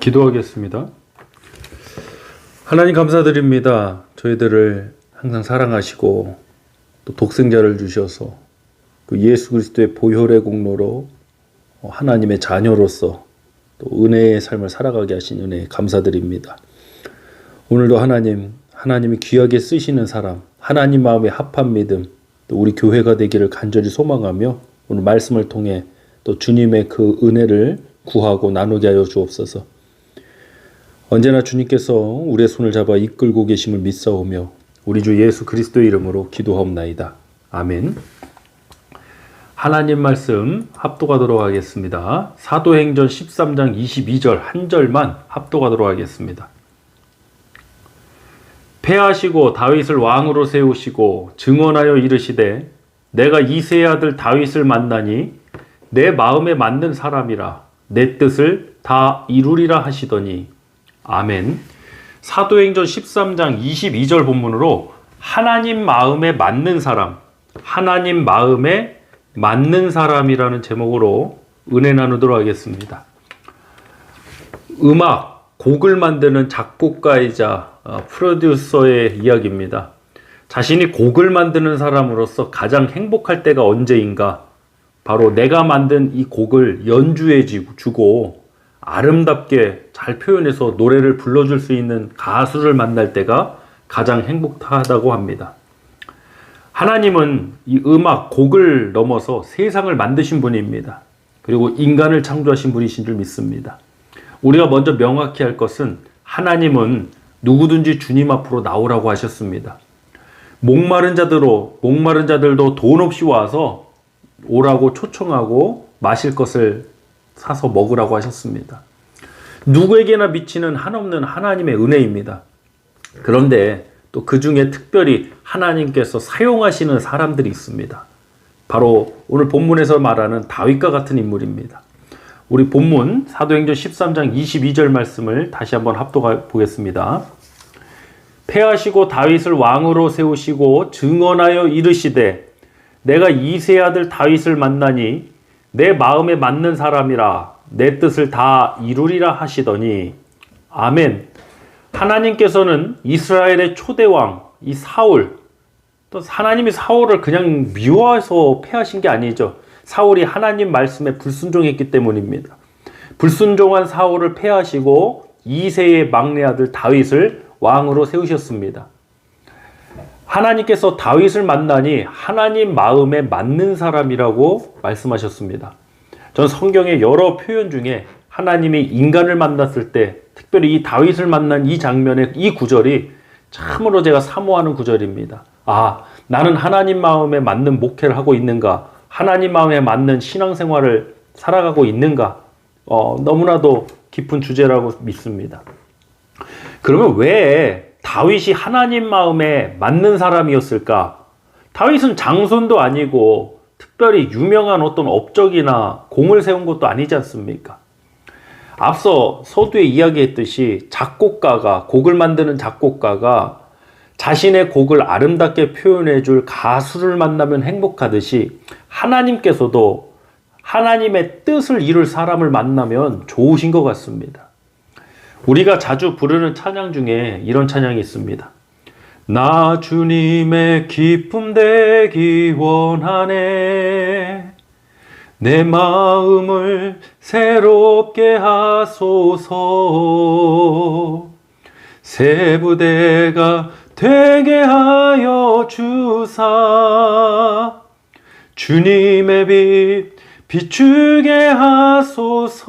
기도하겠습니다. 하나님 감사드립니다. 저희들을 항상 사랑하시고 또 독생자를 주셔서 그 예수 그리스도의 보혈의 공로로 하나님의 자녀로서 또 은혜의 삶을 살아가게 하신 은혜 감사드립니다. 오늘도 하나님, 하나님이 귀하게 쓰시는 사람, 하나님 마음에 합한 믿음, 또 우리 교회가 되기를 간절히 소망하며 오늘 말씀을 통해 또 주님의 그 은혜를 구하고 나누게 하여 주옵소서. 언제나 주님께서 우리의 손을 잡아 이끌고 계심을 믿사오며 우리 주 예수 그리스도의 이름으로 기도하옵나이다. 아멘. 하나님 말씀 합독하도록 하겠습니다. 사도행전 13장 22절 한 절만 합독하도록 하겠습니다. 패하시고 다윗을 왕으로 세우시고 증언하여 이르시되 내가 이세의 아들 다윗을 만나니 내 마음에 맞는 사람이라 내 뜻을 다 이루리라 하시더니 아멘. 사도행전 13장 22절 본문으로 하나님 마음에 맞는 사람, 하나님 마음에 맞는 사람이라는 제목으로 은혜 나누도록 하겠습니다. 음악, 곡을 만드는 작곡가이자 어, 프로듀서의 이야기입니다. 자신이 곡을 만드는 사람으로서 가장 행복할 때가 언제인가? 바로 내가 만든 이 곡을 연주해 주고 아름답게 잘 표현해서 노래를 불러줄 수 있는 가수를 만날 때가 가장 행복하다고 합니다. 하나님은 이 음악, 곡을 넘어서 세상을 만드신 분입니다. 그리고 인간을 창조하신 분이신 줄 믿습니다. 우리가 먼저 명확히 할 것은 하나님은 누구든지 주님 앞으로 나오라고 하셨습니다. 목마른 자들로 목마른 자들도 돈 없이 와서 오라고 초청하고 마실 것을 사서 먹으라고 하셨습니다. 누구에게나 미치는 한없는 하나님의 은혜입니다. 그런데 또 그 중에 특별히 하나님께서 사용하시는 사람들이 있습니다. 바로 오늘 본문에서 말하는 다윗과 같은 인물입니다. 우리 본문 사도행전 13장 22절 말씀을 다시 한번 합독해 보겠습니다. 패하시고 다윗을 왕으로 세우시고 증언하여 이르시되 내가 이세 아들 다윗을 만나니 내 마음에 맞는 사람이라 내 뜻을 다 이루리라 하시더니 아멘. 하나님께서는 이스라엘의 초대왕 이 사울 또 하나님이 사울을 그냥 미워해서 패하신 게 아니죠. 사울이 하나님 말씀에 불순종했기 때문입니다. 불순종한 사울을 패하시고 이세의 막내 아들 다윗을 왕으로 세우셨습니다. 하나님께서 다윗을 만나니 하나님 마음에 맞는 사람이라고 말씀하셨습니다. 전 성경의 여러 표현 중에 하나님이 인간을 만났을 때 특별히 이 다윗을 만난 이 장면의 이 구절이 참으로 제가 사모하는 구절입니다. 아, 나는 하나님 마음에 맞는 목회를 하고 있는가? 하나님 마음에 맞는 신앙생활을 살아가고 있는가? 어, 너무나도 깊은 주제라고 믿습니다. 그러면 왜 다윗이 하나님 마음에 맞는 사람이었을까? 다윗은 장손도 아니고 특별히 유명한 어떤 업적이나 공을 세운 것도 아니지 않습니까? 앞서 서두에 이야기했듯이 작곡가가 곡을 만드는 작곡가가 자신의 곡을 아름답게 표현해 줄 가수를 만나면 행복하듯이 하나님께서도 하나님의 뜻을 이룰 사람을 만나면 좋으신 것 같습니다. 우리가 자주 부르는 찬양 중에 이런 찬양이 있습니다. 나 주님의 기쁨 되기 원하네. 내 마음을 새롭게 하소서. 새 부대가 되게 하여 주사. 주님의 빛 비추게 하소서.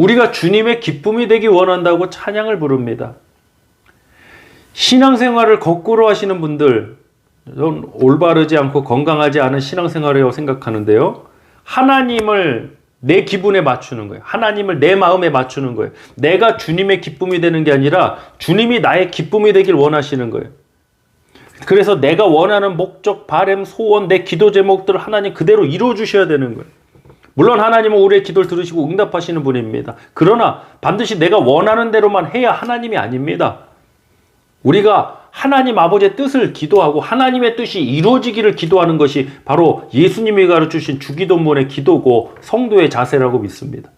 우리가 주님의 기쁨이 되기 원한다고 찬양을 부릅니다. 신앙생활을 거꾸로 하시는 분들, 전 올바르지 않고 건강하지 않은 신앙생활이라고 생각하는데요. 하나님을 내 기분에 맞추는 거예요. 하나님을 내 마음에 맞추는 거예요. 내가 주님의 기쁨이 되는 게 아니라 주님이 나의 기쁨이 되길 원하시는 거예요. 그래서 내가 원하는 목적, 바램, 소원, 내 기도 제목들을 하나님 그대로 이루어 주셔야 되는 거예요. 물론 하나님은 우리의 기도를 들으시고 응답하시는 분입니다. 그러나 반드시 내가 원하는 대로만 해야 하나님이 아닙니다. 우리가 하나님 아버지의 뜻을 기도하고 하나님의 뜻이 이루어지기를 기도하는 것이 바로 예수님이 가르치신 주기도문의 기도고 성도의 자세라고 믿습니다.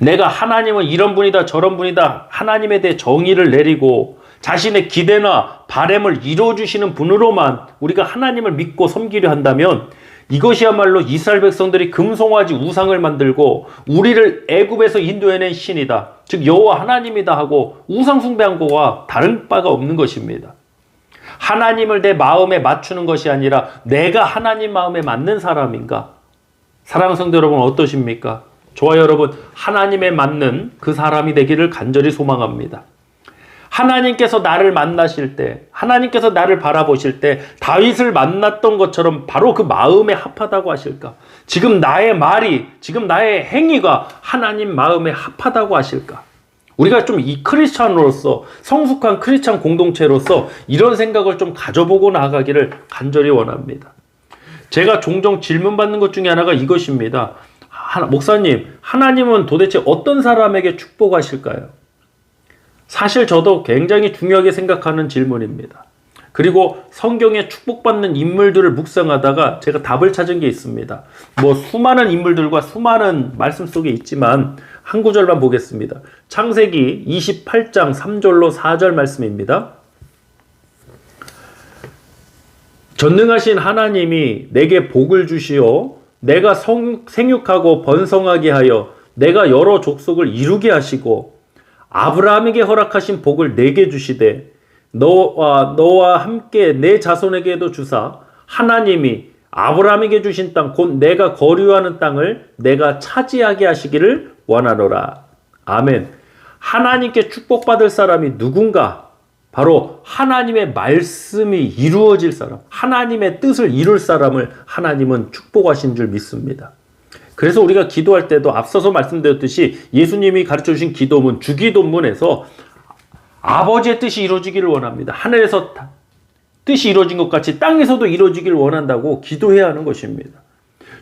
내가 하나님은 이런 분이다 저런 분이다 하나님에 대해 정의를 내리고 자신의 기대나 바램을 이루어 주시는 분으로만 우리가 하나님을 믿고 섬기려 한다면 이것이야말로 이스라엘 백성들이 금송아지 우상을 만들고 우리를 애굽에서 인도해낸 신이다. 즉 여호와 하나님이다 하고 우상 숭배한 거와 다른 바가 없는 것입니다. 하나님을 내 마음에 맞추는 것이 아니라 내가 하나님 마음에 맞는 사람인가? 사랑하는 성도 여러분 어떠십니까? 좋아요 여러분 하나님에 맞는 그 사람이 되기를 간절히 소망합니다. 하나님께서 나를 만나실 때, 하나님께서 나를 바라보실 때 다윗을 만났던 것처럼 바로 그 마음에 합하다고 하실까? 지금 나의 말이, 지금 나의 행위가 하나님 마음에 합하다고 하실까? 우리가 좀 이 크리스찬으로서 성숙한 크리스찬 공동체로서 이런 생각을 좀 가져보고 나아가기를 간절히 원합니다. 제가 종종 질문받는 것 중에 하나가 이것입니다. 하, 목사님, 하나님은 도대체 어떤 사람에게 축복하실까요? 사실 저도 굉장히 중요하게 생각하는 질문입니다. 그리고 성경에 축복받는 인물들을 묵상하다가 제가 답을 찾은 게 있습니다. 뭐 수많은 인물들과 수많은 말씀 속에 있지만 한 구절만 보겠습니다. 창세기 28장 3절로 4절 말씀입니다. 전능하신 하나님이 내게 복을 주시어 내가 성, 생육하고 번성하게 하여 내가 여러 족속을 이루게 하시고 아브라함에게 허락하신 복을 내게 주시되 너와 너와 함께 내 자손에게도 주사 하나님이 아브라함에게 주신 땅 곧 내가 거류하는 땅을 내가 차지하게 하시기를 원하노라. 아멘. 하나님께 축복받을 사람이 누군가? 바로 하나님의 말씀이 이루어질 사람, 하나님의 뜻을 이룰 사람을 하나님은 축복하신 줄 믿습니다. 그래서 우리가 기도할 때도 앞서서 말씀드렸듯이 예수님이 가르쳐 주신 기도문, 주기도문에서 아버지의 뜻이 이루어지기를 원합니다. 하늘에서 뜻이 이루어진 것 같이 땅에서도 이루어지기를 원한다고 기도해야 하는 것입니다.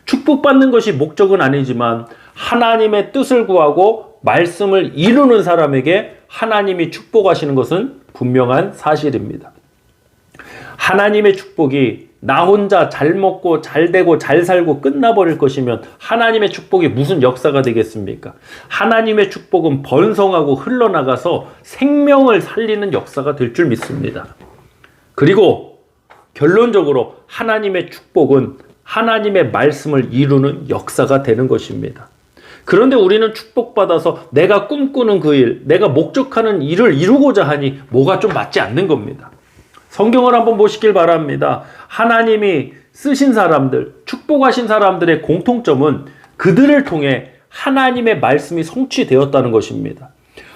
축복받는 것이 목적은 아니지만 하나님의 뜻을 구하고 말씀을 이루는 사람에게 하나님이 축복하시는 것은 분명한 사실입니다. 하나님의 축복이 나 혼자 잘 먹고 잘 되고 잘 살고 끝나버릴 것이면 하나님의 축복이 무슨 역사가 되겠습니까? 하나님의 축복은 번성하고 흘러나가서 생명을 살리는 역사가 될 줄 믿습니다. 그리고 결론적으로 하나님의 축복은 하나님의 말씀을 이루는 역사가 되는 것입니다. 그런데 우리는 축복받아서 내가 꿈꾸는 그 일, 내가 목적하는 일을 이루고자 하니 뭐가 좀 맞지 않는 겁니다. 성경을 한번 보시길 바랍니다. 하나님이 쓰신 사람들, 축복하신 사람들의 공통점은 그들을 통해 하나님의 말씀이 성취되었다는 것입니다.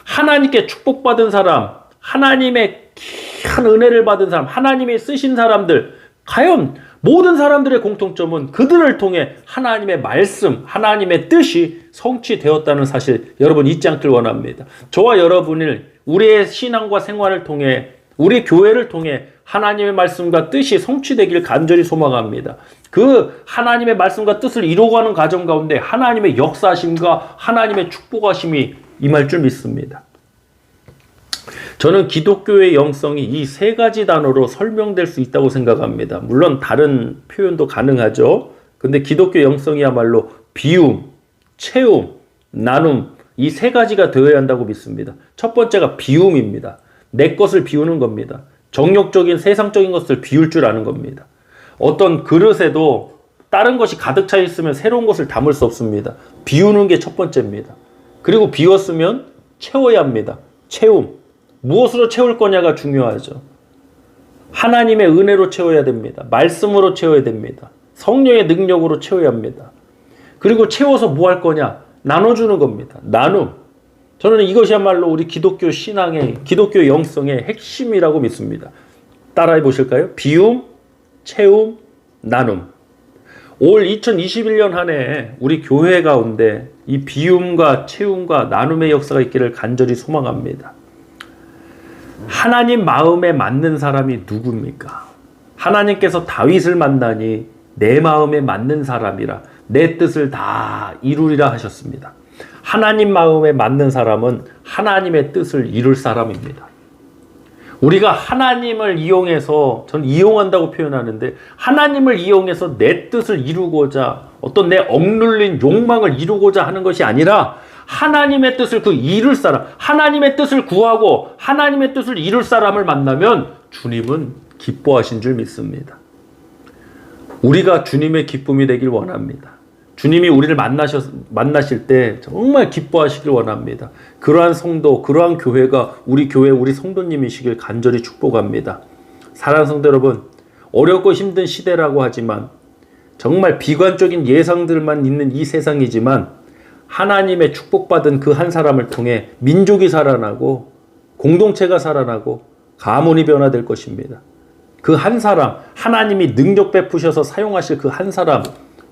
하나님께 축복받은 사람, 하나님의 큰 은혜를 받은 사람, 하나님이 쓰신 사람들, 과연 모든 사람들의 공통점은 그들을 통해 하나님의 말씀, 하나님의 뜻이 성취되었다는 사실 여러분 잊지 않길 원합니다. 저와 여러분을 우리의 신앙과 생활을 통해 우리 교회를 통해 하나님의 말씀과 뜻이 성취되길 간절히 소망합니다. 그 하나님의 말씀과 뜻을 이루어가는 과정 가운데 하나님의 역사심과 하나님의 축복하심이 임할 줄 믿습니다. 저는 기독교의 영성이 이 세 가지 단어로 설명될 수 있다고 생각합니다. 물론 다른 표현도 가능하죠. 근데 기독교 영성이야말로 비움, 채움, 나눔 이 세 가지가 되어야 한다고 믿습니다. 첫 번째가 비움입니다. 내 것을 비우는 겁니다. 정욕적인 세상적인 것을 비울 줄 아는 겁니다. 어떤 그릇에도 다른 것이 가득 차 있으면 새로운 것을 담을 수 없습니다. 비우는 게 첫 번째입니다. 그리고 비웠으면 채워야 합니다. 채움. 무엇으로 채울 거냐가 중요하죠. 하나님의 은혜로 채워야 됩니다. 말씀으로 채워야 됩니다. 성령의 능력으로 채워야 합니다. 그리고 채워서 뭐 할 거냐? 나눠주는 겁니다. 나눔. 저는 이것이야말로 우리 기독교 신앙의, 기독교 영성의 핵심이라고 믿습니다. 따라해 보실까요? 비움, 채움, 나눔. 올 2021년 한 해 우리 교회 가운데 이 비움과 채움과 나눔의 역사가 있기를 간절히 소망합니다. 하나님 마음에 맞는 사람이 누굽니까? 하나님께서 다윗을 만나니 내 마음에 맞는 사람이라 내 뜻을 다 이루리라 하셨습니다. 하나님 마음에 맞는 사람은 하나님의 뜻을 이룰 사람입니다. 우리가 하나님을 이용해서 전 이용한다고 표현하는데 하나님을 이용해서 내 뜻을 이루고자 어떤 내 억눌린 욕망을 이루고자 하는 것이 아니라 하나님의 뜻을 그 이룰 사람, 하나님의 뜻을 구하고 하나님의 뜻을 이룰 사람을 만나면 주님은 기뻐하신 줄 믿습니다. 우리가 주님의 기쁨이 되길 원합니다. 주님이 우리를 만나셨, 만나실 때 정말 기뻐하시길 원합니다. 그러한 성도, 그러한 교회가 우리 교회, 우리 성도님이시길 간절히 축복합니다. 사랑하는 성도 여러분, 어렵고 힘든 시대라고 하지만 정말 비관적인 예상들만 있는 이 세상이지만 하나님의 축복받은 그 한 사람을 통해 민족이 살아나고 공동체가 살아나고 가문이 변화될 것입니다. 그 한 사람, 하나님이 능력 베푸셔서 사용하실 그 한 사람,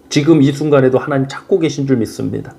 지금 이 순간에도 하나님 찾고 계신 줄 믿습니다.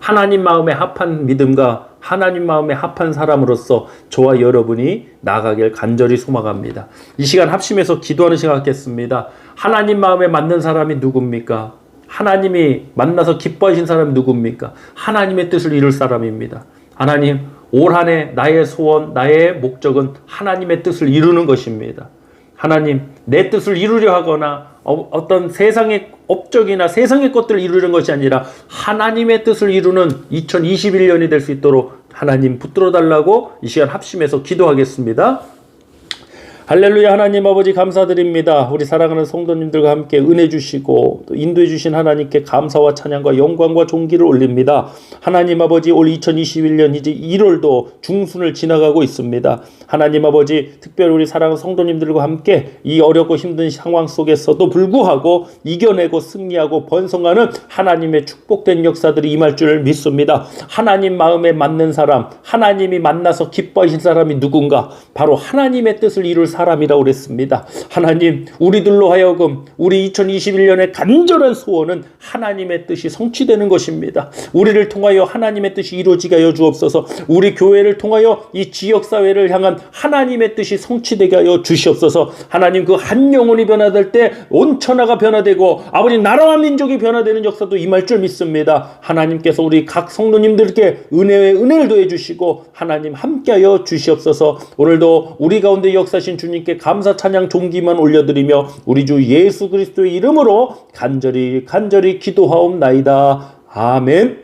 하나님 마음에 합한 믿음과 하나님 마음에 합한 사람으로서 저와 여러분이 나가길 간절히 소망합니다. 이 시간 합심해서 기도하는 시간 갖겠습니다. 하나님 마음에 맞는 사람이 누굽니까? 하나님이 만나서 기뻐하신 사람이 누굽니까? 하나님의 뜻을 이룰 사람입니다. 하나님, 올 한 해 나의 소원, 나의 목적은 하나님의 뜻을 이루는 것입니다. 하나님, 내 뜻을 이루려 하거나 어, 떤 세상의 업적이나 세상의 것들을 이루는 것이 아니라 하나님의 뜻을 이루는 2021년이 될 수 있도록 하나님 붙들어 달라고 이 시간 합심해서 기도하겠습니다. 할렐루야 하나님 아버지 감사드립니다. 우리 사랑하는 성도님들과 함께 은혜 주시고 또 인도해 주신 하나님께 감사와 찬양과 영광과 존귀를 올립니다. 하나님 아버지 올 2021년 이제 1월도 중순을 지나가고 있습니다. 하나님 아버지 특별히 우리 사랑하는 성도님들과 함께 이 어렵고 힘든 상황 속에서도 불구하고 이겨내고 승리하고 번성하는 하나님의 축복된 역사들이 임할 줄 믿습니다. 하나님 마음에 맞는 사람, 하나님이 만나서 기뻐하신 사람이 누군가 바로 하나님의 뜻을 이룰 사람이라고 그랬습니다. 하나님, 우리들로 하여금 우리 2021년의 간절한 소원은 하나님의 뜻이 성취되는 것입니다. 우리를 통하여 하나님의 뜻이 이루어지게 하여 주옵소서. 우리 교회를 통하여 이 지역 사회를 향한 하나님의 뜻이 성취되게 하여 주시옵소서. 하나님 그 한 영혼이 변화될 때 온 천하가 변화되고 아버지 나라와 민족이 변화되는 역사도 임할 줄 믿습니다. 하나님께서 우리 각 성도님들께 은혜의 은혜를 더해 주시고 하나님 함께하여 주시옵소서. 오늘도 우리 가운데 역사신 주 님께 감사 찬양 존귀만 올려드리며 우리 주 예수 그리스도의 이름으로 간절히 간절히 기도하옵나이다. 아멘.